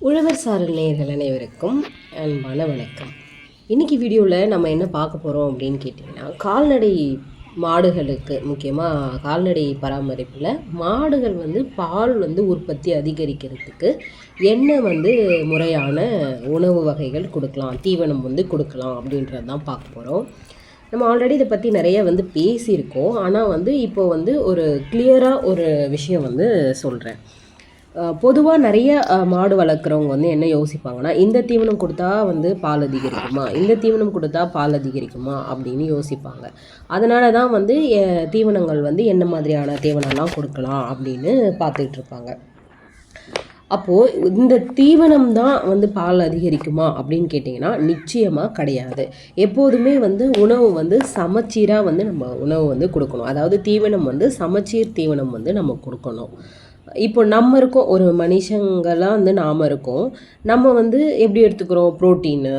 உழவர் சாரல் நேயர்கள் அனைவருக்கும் அன்பான வணக்கம். இன்றைக்கி வீடியோவில் நம்ம என்ன பார்க்க போகிறோம் அப்படின்னு கேட்டிங்கன்னா கால்நடை மாடுகளுக்கு முக்கியமாக கால்நடை பராமரிப்பில் மாடுகள் வந்து பால் வந்து உற்பத்தி அதிகரிக்கிறதுக்கு என்ன வந்து முறையான உணவு வகைகள் கொடுக்கலாம் தீவனம் வந்து கொடுக்கலாம் அப்படின்றது தான் பார்க்க போகிறோம் நம்ம ஆல்ரெடி இதை பற்றி நிறைய வந்து பேசியிருக்கோம். ஆனால் வந்து இப்போ வந்து ஒரு கிளியராக ஒரு விஷயம் வந்து சொல்கிறேன் பொதுவாக நிறைய மாடு வளர்க்குறவங்க வந்து என்ன யோசிப்பாங்கன்னா இந்த தீவனம் கொடுத்தா வந்து பால் அதிகரிக்குமா? இந்த தீவனம் கொடுத்தா பால் அதிகரிக்குமா? அப்படின்னு யோசிப்பாங்க. அதனால தான் வந்து தீவனங்கள் வந்து என்ன மாதிரியான தீவனம்லாம் கொடுக்கலாம் அப்படின்னு பார்த்துட்டு இருப்பாங்க. அப்போது இந்த தீவனம் தான் வந்து பால் அதிகரிக்குமா? அப்படின்னு கேட்டிங்கன்னா நிச்சயமாக கிடையாது. எப்போதுமே வந்து உணவு வந்து சமச்சீராக வந்து நம்ம உணவு வந்து கொடுக்கணும். அதாவது தீவனம் வந்து சமச்சீர் தீவனம் வந்து நம்ம கொடுக்கணும். இப்போ நம்ம இருக்கோம் ஒரு மனுஷங்களாக வந்து நாம் இருக்கோம். நம்ம வந்து எப்படி எடுத்துக்கிறோம்? ப்ரோட்டீனு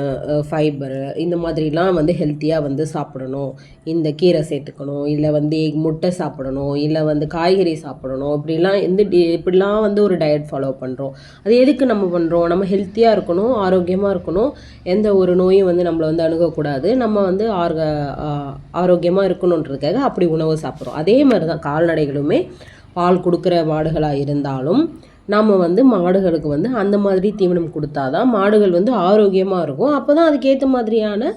ஃபைபரு இந்த மாதிரிலாம் வந்து ஹெல்த்தியாக வந்து சாப்பிடணும். இந்த கீரை சேர்த்துக்கணும் இல்லை வந்து முட்டை சாப்பிடணும் இல்லை வந்து காய்கறி சாப்பிடணும். இப்படிலாம் எந்த இப்படிலாம் வந்து ஒரு டயட் ஃபாலோ பண்ணுறோம் அது எதுக்கு நம்ம பண்ணுறோம் நம்ம ஹெல்த்தியாக இருக்கணும் ஆரோக்கியமாக இருக்கணும். எந்த ஒரு நோயும் வந்து நம்மளை வந்து அணுகக்கூடாது. நம்ம வந்து ஆர்க ஆரோக்கியமாக இருக்கணுன்றதுக்காக அப்படி உணவு சாப்பிட்றோம். அதே மாதிரி தான் கால்நடைகளுமே. பால் கொடுக்குற மாடுகளாக இருந்தாலும் நம்ம வந்து மாடுகளுக்கு வந்து அந்த மாதிரி தீவனம் கொடுத்தாதான் மாடுகள் வந்து ஆரோக்கியமாக இருக்கும். அப்போ தான் அதுக்கேற்ற மாதிரியான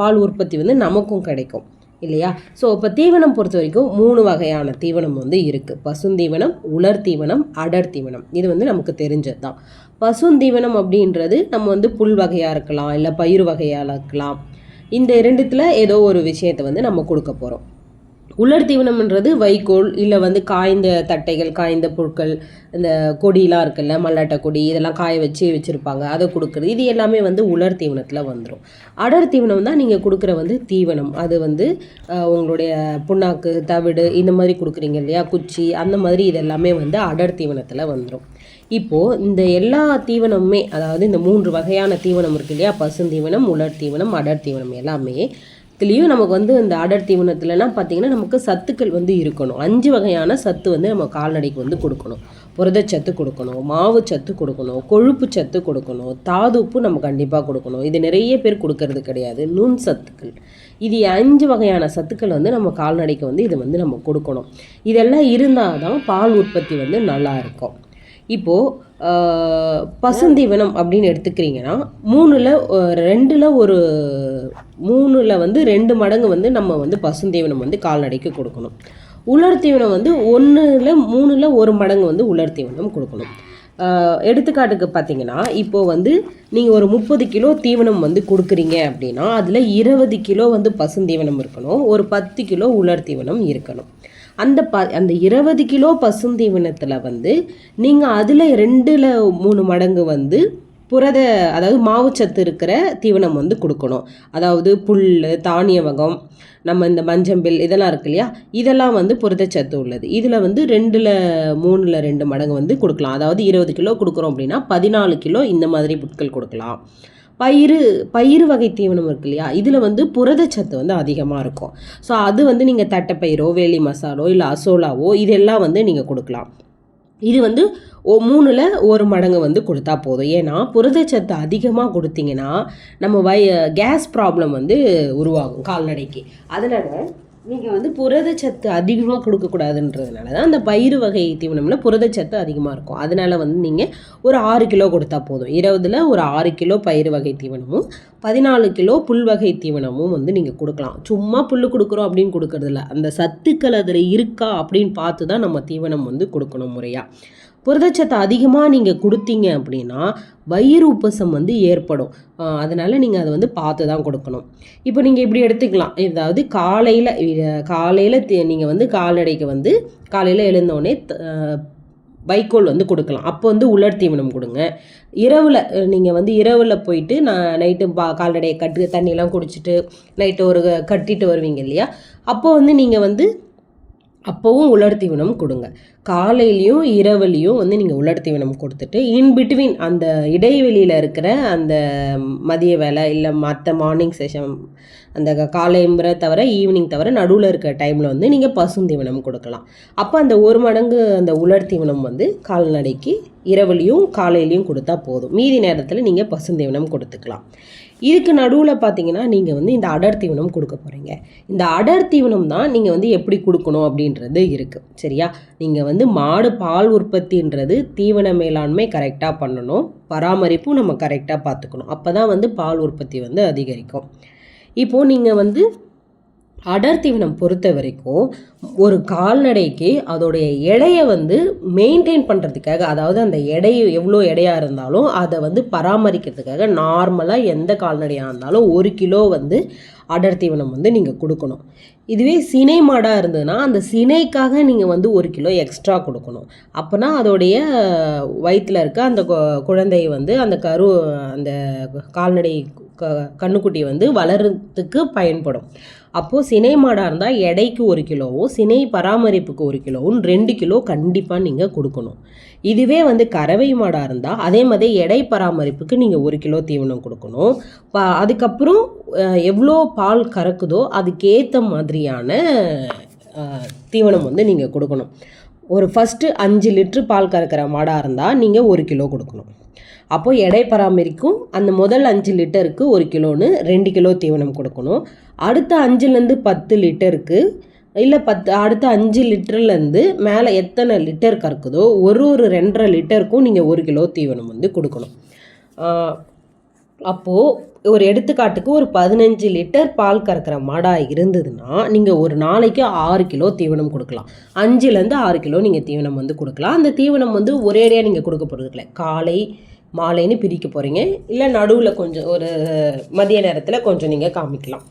பால் உற்பத்தி வந்து நமக்கும் கிடைக்கும். இல்லையா? ஸோ இப்போ தீவனம் பொறுத்த வரைக்கும் மூணு வகையான தீவனம் வந்து இருக்குது பசுந்தீவனம் உலர் தீவனம் அடர் தீவனம். இது வந்து நமக்கு தெரிஞ்சது தான் பசுந்தீவனம் அப்படின்றது நம்ம வந்து புல் வகையாக இருக்கலாம் இல்லை பயிர் வகையாக இருக்கலாம். இந்த ரெண்டுத்தில் ஏதோ ஒரு விஷயத்தை வந்து நம்ம கொடுக்க போகிறோம் உலர் தீவனம்ன்றது வைக்கோல் இல்லை வந்து காய்ந்த தட்டைகள் காய்ந்த பொருட்கள் இந்த கொடியெலாம் இருக்குல்ல மல்லாட்டை கொடி இதெல்லாம் காய வச்சு வச்சுருப்பாங்க. அதை கொடுக்குறது. இது எல்லாமே வந்து உலர் தீவனத்தில் வந்துடும் அடர் தீவனம் தான் நீங்கள் கொடுக்குற வந்து தீவனம். அது வந்து உங்களுடைய புண்ணாக்கு தவிடு இந்த மாதிரி கொடுக்குறீங்க இல்லையா? குச்சி அந்த மாதிரி இது எல்லாமே வந்து அடர் தீவனத்தில் வந்துடும் இப்போது இந்த எல்லா தீவனமுமே அதாவது இந்த மூன்று வகையான தீவனம் இருக்கு இல்லையா? பசுந்தீவனம் உலர் தீவனம் அடர் தீவனம் எல்லாமே இதுலேயும் நமக்கு வந்து இந்த அடர் தீவனத்துலலாம் பார்த்திங்கன்னா நமக்கு சத்துக்கள் வந்து இருக்கணும். அஞ்சு வகையான சத்து வந்து நம்ம கால்நடைக்கு வந்து கொடுக்கணும். புரதச்சத்து கொடுக்கணும் மாவு சத்து கொடுக்கணும் கொழுப்பு சத்து கொடுக்கணும் தாதுப்பு நம்ம கண்டிப்பாக கொடுக்கணும். இது நிறைய பேர் கொடுக்கறது கிடையாது. நுண் சத்துக்கள். இது அஞ்சு வகையான சத்துக்கள் வந்து நம்ம கால்நடைக்கு வந்து இது வந்து நம்ம கொடுக்கணும். இதெல்லாம் இருந்தால் தான் பால் உற்பத்தி வந்து நல்லா இருக்கும். இப்போது பசுந்தீவனம் அப்படின்னு எடுத்துக்கிறீங்கன்னா மூணில் ரெண்டில் ஒரு மூணில் வந்து ரெண்டு மடங்கு வந்து நம்ம வந்து பசுந்தீவனம் வந்து கால்நடைக்கு கொடுக்கணும். உலர் தீவனம் வந்து ஒன்றில் மூணில் ஒரு மடங்கு வந்து உலர் தீவனம் கொடுக்கணும். எடுத்துக்காட்டுக்கு பார்த்தீங்கன்னா இப்போது வந்து நீங்கள் ஒரு முப்பது கிலோ தீவனம் வந்து கொடுக்குறீங்க அப்படின்னா அதில் இருபது கிலோ வந்து பசுந்தீவனம் இருக்கணும் ஒரு பத்து கிலோ உலர் தீவனம் இருக்கணும். அந்த ப அந்த இருபது கிலோ பசுந்தீவனத்தில் வந்து நீங்கள் அதில் ரெண்டில் மூணு மடங்கு வந்து புரத அதாவது மாவுச்சத்து இருக்கிற தீவனம் வந்து கொடுக்கணும். அதாவது புல் தானிய வகம் நம்ம இந்த மஞ்சம்பில் இதெல்லாம் இருக்கு இல்லையா? இதெல்லாம் வந்து புரதச்சத்து உள்ளது. இதில் வந்து ரெண்டில் மூணில் ரெண்டு மடங்கு வந்து கொடுக்கலாம். அதாவது இருபது கிலோ கொடுக்குறோம் அப்படின்னா பதினாலு கிலோ இந்த மாதிரி புட்கள் கொடுக்கலாம். பயிறு பயிறு வகை தீவனம் இருக்கு இல்லையா? இதில் வந்து புரதச்சத்து வந்து அதிகமாக இருக்கும். ஸோ அது வந்து நீங்கள் தட்டைப்பயிரோ வேலி மசாலோ இல்லை அசோலாவோ இதெல்லாம் வந்து நீங்கள் கொடுக்கலாம். இது வந்து ஓ மூணில் ஒரு மடங்கு வந்து கொடுத்தா போதும். ஏன்னா புரதச்சத்து அதிகமாக கொடுத்தீங்கன்னா நம்ம வய கேஸ் ப்ராப்ளம் வந்து உருவாகும் கால்நடைக்கு. அதனால் நீங்கள் வந்து புரதச்சத்து அதிகமாக கொடுக்கக்கூடாதுன்றதுனால தான் அந்த பயிறு வகை தீவனம்ல புரதச்சத்து அதிகமாக இருக்கும். அதனால் வந்து நீங்கள் ஒரு ஆறு கிலோ கொடுத்தா போதும். இருபதில் ஒரு ஆறு கிலோ பயிறு வகை தீவனமும் பதினாலு கிலோ புல் வகை தீவனமும் வந்து நீங்கள் கொடுக்கலாம். சும்மா புல் கொடுக்குறோம் அப்படின்னு கொடுக்கறதில்ல. அந்த சத்துக்கள் அதில் இருக்கா அப்படின்னு பார்த்து தான் நம்ம தீவனம் வந்து கொடுக்கணும் முறையாக புரதச்சத்தை அதிகமாக நீங்கள் கொடுத்தீங்க அப்படின்னா வயிறு உப்பசம் வந்து ஏற்படும். அதனால் நீங்கள் அதை வந்து பார்த்து தான் கொடுக்கணும். இப்போ நீங்கள் இப்படி எடுத்துக்கலாம். அதாவது காலையில் காலையில் நீங்கள் வந்து கால்நடைக்கு வந்து காலையில் எழுந்தோடனே வைக்கோல் வந்து கொடுக்கலாம். அப்போ வந்து உலர் தீவனம் கொடுங்க. இரவில் நீங்கள் வந்து இரவில் போயிட்டு நான் நைட்டு பா கால்நடையை கட்டு தண்ணியெலாம் குடிச்சிட்டு நைட்டு ஒரு கட்டிட்டு வருவீங்க இல்லையா? அப்போ வந்து நீங்கள் வந்து அப்போவும் உலர் தீவனம் கொடுங்க. காலையிலையும் இரவுலையும் வந்து நீங்கள் உலர் தீவனம் கொடுத்துட்டு இன் பிட்வீன் அந்த இடைவெளியில் இருக்கிற அந்த மதிய வேலை இல்லை மற்ற மார்னிங் செஷன் அந்த காலைம்புற தவிர ஈவினிங் தவிர நடுவில் இருக்கிற டைமில் வந்து நீங்கள் பசுந்தீவனம் கொடுக்கலாம். அப்போ அந்த ஒரு மடங்கு அந்த உலர் தீவனம் வந்து கால்நடைக்கு இரவுலையும் காலையிலையும் கொடுத்தா போதும். மீதி நேரத்தில் நீங்கள் பசுந்தீவனம் கொடுத்துக்கலாம். இதுக்கு நடுவில் பார்த்தீங்கன்னா நீங்கள் வந்து இந்த அடர் தீவனம் கொடுக்க போகிறீங்க இந்த அடர் தீவனம் தான் நீங்கள் வந்து எப்படி கொடுக்கணும் அப்படின்றது இருக்குது சரியா? நீங்கள் வந்து மாடு பால் உற்பத்தின்றது தீவன மேலாண்மை கரெக்டாக பண்ணணும். பராமரிப்பும் நம்ம கரெக்டாக பார்த்துக்கணும் அப்போ தான் வந்து பால் உற்பத்தி வந்து அதிகரிக்கும். இப்போது நீங்கள் வந்து அடர் தீவனம் பொறுத்த வரைக்கும் ஒரு கால்நடைக்கு அதோடைய எடையை வந்து மெயின்டைன் பண்ணுறதுக்காக அதாவது அந்த எடை எவ்வளோ எடையாக இருந்தாலும் அதை வந்து பராமரிக்கிறதுக்காக நார்மலாக எந்த கால்நடையாக இருந்தாலும் ஒரு கிலோ வந்து அடர் தீவனம் வந்து நீங்கள் கொடுக்கணும். இதுவே சினை மாடாக இருந்ததுன்னா அந்த சினைக்காக நீங்கள் வந்து ஒரு கிலோ எக்ஸ்ட்ரா கொடுக்கணும். அப்போனா அதோடைய வயிற்றில் இருக்க அந்த குழந்தையை வந்து அந்த கரு அந்த கால்நடை க கண்ணுக்குட்டி வந்து வளர்கிறதுக்கு பயன்படும். அப்போது சினை மாடாக இருந்தால் எடைக்கு ஒரு கிலோவும் சினை பராமரிப்புக்கு ஒரு கிலோவும் ரெண்டு கிலோ கண்டிப்பாக நீங்கள் கொடுக்கணும். இதுவே வந்து கறவை மாடாக இருந்தால் அதே மாதிரி எடை பராமரிப்புக்கு நீங்கள் ஒரு கிலோ தீவனம் கொடுக்கணும். ப அதுக்கப்புறம் எவ்வளோ பால் கறக்குதோ அதுக்கேற்ற மாதிரியான தீவனம் வந்து நீங்கள் கொடுக்கணும். ஒரு ஃபஸ்ட்டு அஞ்சு லிட்ரு பால் கறக்கிற மாடாக இருந்தால் நீங்கள் ஒரு கிலோ கொடுக்கணும். அப்போது எடை பராமரிக்கும் அந்த முதல் அஞ்சு லிட்டருக்கு ஒரு கிலோன்னு ரெண்டு கிலோ தீவனம் கொடுக்கணும். அடுத்த அஞ்சுலேருந்து பத்து லிட்டருக்கு இல்லை பத்து அடுத்த அஞ்சு லிட்டர்லேருந்து மேலே எத்தனை லிட்டர் கறக்குதோ ஒரு ஒரு ரெண்டரை லிட்டருக்கும் நீங்கள் ஒரு கிலோ தீவனம் வந்து கொடுக்கணும். அப்போது ஒரு எடுத்துக்காட்டுக்கு ஒரு பதினஞ்சு லிட்டர் பால் கறக்கிற மாடாக இருந்ததுன்னா நீங்கள் ஒரு நாளைக்கு ஆறு கிலோ தீவனம் கொடுக்கலாம். அஞ்சுலேருந்து ஆறு கிலோ நீங்கள் தீவனம் வந்து கொடுக்கலாம். அந்த தீவனம் வந்து ஒரேடியாக நீங்கள் கொடுக்க போகிறது இல்லை காலை மாலைன்னு பிரிக்க போகிறீங்க இல்லை நடுவில் கொஞ்சம் ஒரு மதிய நேரத்தில் கொஞ்சம் நீங்கள் காமிக்கலாம்.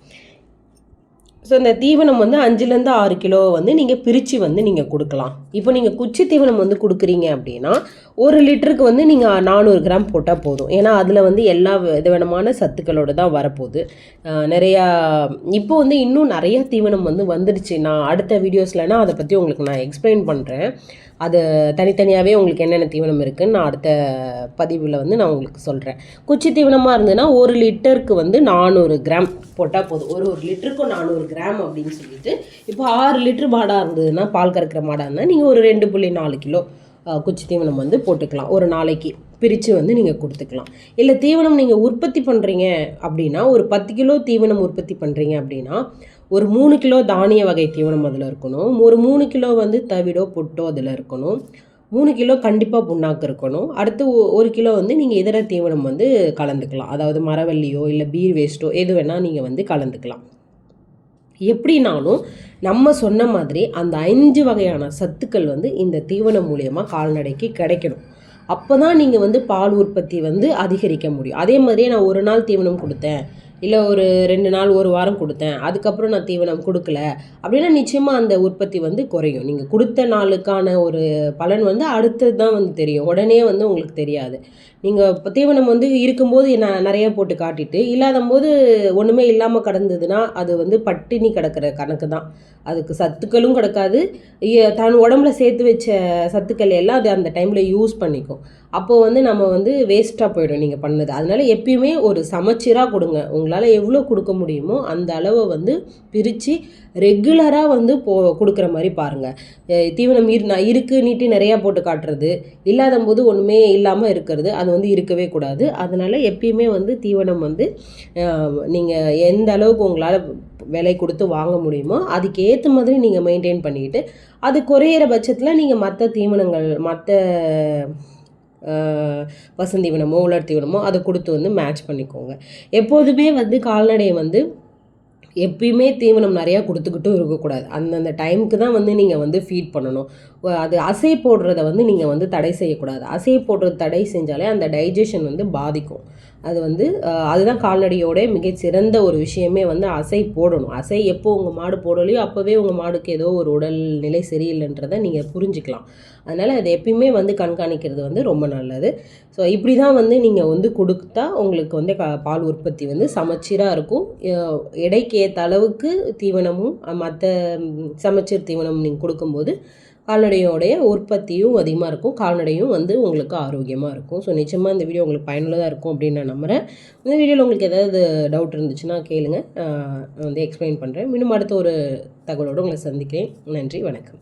ஸோ இந்த தீவனம் வந்து அஞ்சுலேருந்து ஆறு கிலோ வந்து நீங்கள் பிரித்து வந்து நீங்கள் கொடுக்கலாம். இப்போ நீங்கள் குச்சி தீவனம் வந்து கொடுக்குறீங்க அப்படின்னா ஒரு லிட்டருக்கு வந்து நீங்கள் நானூறு கிராம் போட்டால் போதும். ஏன்னா அதில் வந்து எல்லா விதமான சத்துக்களோடு தான் வரப்போகுது. நிறையா இப்போ வந்து இன்னும் நிறைய தீவனம் வந்து வந்துடுச்சு. நான் அடுத்த வீடியோஸ்லனா அதை பற்றி உங்களுக்கு நான் எக்ஸ்பிளைன் பண்ணுறேன் அது தனித்தனியாகவே உங்களுக்கு என்னென்ன தீவனம் இருக்குதுன்னு நான் அடுத்த பதிவில் வந்து நான் உங்களுக்கு சொல்கிறேன் குச்சி தீவனமாக இருந்ததுன்னா ஒரு லிட்டருக்கு வந்து நானூறு கிராம் போட்டால் போதும். ஒரு ஒரு லிட்டருக்கும் நானூறு கிராம் அப்படின்னு சொல்லிட்டு இப்போ ஆறு லிட்டர் மாடாக இருந்ததுன்னா பால் கறக்கிற மாடாக இருந்தால் நீங்கள் ஒரு ரெண்டு புள்ளி நாலு கிலோ குச்சி தீவனம் வந்து போட்டுக்கலாம். ஒரு நாளைக்கு பிரித்து வந்து நீங்கள் கொடுத்துக்கலாம். இல்லை தீவனம் நீங்கள் உற்பத்தி பண்ணுறீங்க அப்படின்னா ஒரு பத்து கிலோ தீவனம் உற்பத்தி பண்ணுறீங்க அப்படின்னா ஒரு மூணு கிலோ தானிய வகை தீவனம் அதில் இருக்கணும். ஒரு மூணு கிலோ வந்து தவிடோ புட்டோ அதில் இருக்கணும். மூணு கிலோ கண்டிப்பாக புண்ணாக்கு இருக்கணும். அடுத்து ஒரு கிலோ வந்து நீங்கள் இதர தீவனம் வந்து கலந்துக்கலாம். அதாவது மரவள்ளியோ இல்லை பீர் வேஸ்ட்டோ எது வேணால் நீங்கள் வந்து கலந்துக்கலாம். எப்படினாலும் நம்ம சொன்ன மாதிரி அந்த அஞ்சு வகையான சத்துக்கள் வந்து இந்த தீவனம் மூலியமாக கால்நடைக்கு கிடைக்கணும். அப்போ தான் நீங்கள் வந்து பால் உற்பத்தி வந்து அதிகரிக்க முடியும். அதே மாதிரியே நான் ஒரு நாள் தீவனம் கொடுத்தேன். இல்லை ஒரு ரெண்டு நாள் ஒரு வாரம் கொடுத்தேன். அதுக்கப்புறம் நான் தீவனம் கொடுக்கல. அப்படின்னா நிச்சயமாக அந்த உற்பத்தி வந்து குறையும். நீங்கள் கொடுத்த நாளுக்கான ஒரு பலன் வந்து அடுத்தது தான் வந்து தெரியும். உடனே வந்து உங்களுக்கு தெரியாது. நீங்கள் தீவனம் வந்து இருக்கும்போது நான் நிறைய போட்டு காட்டிட்டு இல்லாத போது ஒன்றுமே இல்லாமல் கிடந்ததுன்னா அது வந்து பட்டினி கிடக்கிற கணக்கு தான். அதுக்கு சத்துக்களும் கிடக்காது. தன் உடம்புல சேர்த்து வச்ச சத்துக்கள் எல்லாம் அது அந்த டைமில் யூஸ் பண்ணிக்கும். அப்போது வந்து நம்ம வந்து வேஸ்ட்டாக போயிடும் நீங்கள் பண்ணது. அதனால் எப்பயுமே ஒரு சமச்சீராக கொடுங்க. உங்களால் எவ்வளோ கொடுக்க முடியுமோ அந்த அளவை வந்து பிரித்து ரெகுலராக வந்து போ கொடுக்குற மாதிரி பாருங்கள் தீவனம் இரு நான் இருக்குது நீட்டி நிறையா போட்டு காட்டுறது. இல்லாத போது ஒன்றுமே இல்லாமல் இருக்கிறது. அது வந்து இருக்கவே கூடாது. அதனால் எப்பயுமே வந்து தீவனம் வந்து நீங்கள் எந்த அளவுக்கு உங்களால் விலை கொடுத்து வாங்க முடியுமோ அதுக்கு ஏற்ற மாதிரி நீங்கள் மெயின்டைன் பண்ணிக்கிட்டு அது குறையிற பட்சத்தில் நீங்கள் மற்ற தீவனங்கள் மற்ற பசுந்தீவனமோ உலர் தீவனமோ அதை கொடுத்து வந்து மேட்ச் பண்ணிக்கோங்க. எப்போதுமே வந்து கால்நடையை வந்து எப்பயுமே தீவனம் நிறையா கொடுத்துக்கிட்டும் இருக்கக்கூடாது. அந்தந்த டைமுக்கு தான் வந்து நீங்கள் வந்து ஃபீட் பண்ணணும். அது அசை போடுறத வந்து நீங்கள் வந்து தடை செய்யக்கூடாது. அசை போடுறது தடை செஞ்சாலே அந்த டைஜஷன் வந்து பாதிக்கும். அது வந்து அதுதான் கால்நடையோட மிகச்சிறந்த ஒரு விஷயமே வந்து அசை போடணும். அசை எப்போ உங்கள் மாடு போடலையோ அப்போவே உங்கள் மாடுக்கு ஏதோ ஒரு உடல் நிலை சரியில்லைன்றதை நீங்கள் புரிஞ்சுக்கலாம். அதனால் அதை எப்பயுமே வந்து கண்காணிக்கிறது வந்து ரொம்ப நல்லது. ஸோ இப்படி தான் வந்து நீங்கள் வந்து கொடுத்தா உங்களுக்கு வந்து க பால் உற்பத்தி வந்து சமச்சீராக இருக்கும். எடைக்கு ஏற்ற அளவுக்கு தீவனமும் மற்ற சமச்சீர் தீவனமும் நீங்கள் கொடுக்கும்போது கால்நடையோடைய உற்பத்தியும் அதிகமாக இருக்கும். கால்நடையும் வந்து உங்களுக்கு ஆரோக்கியமாக இருக்கும். ஸோ நிச்சயமாக இந்த வீடியோ உங்களுக்கு பயனுள்ளதாக இருக்கும் அப்படின்னு நான் நம்புகிறேன் இந்த வீடியோவில் உங்களுக்கு ஏதாவது டவுட் இருந்துச்சுன்னா கேளுங்க. நான் வந்து எக்ஸ்பிளைன் பண்ணுறேன் மீண்டும் அடுத்த ஒரு தகவலோடு உங்களை சந்திக்கிறேன். நன்றி வணக்கம்.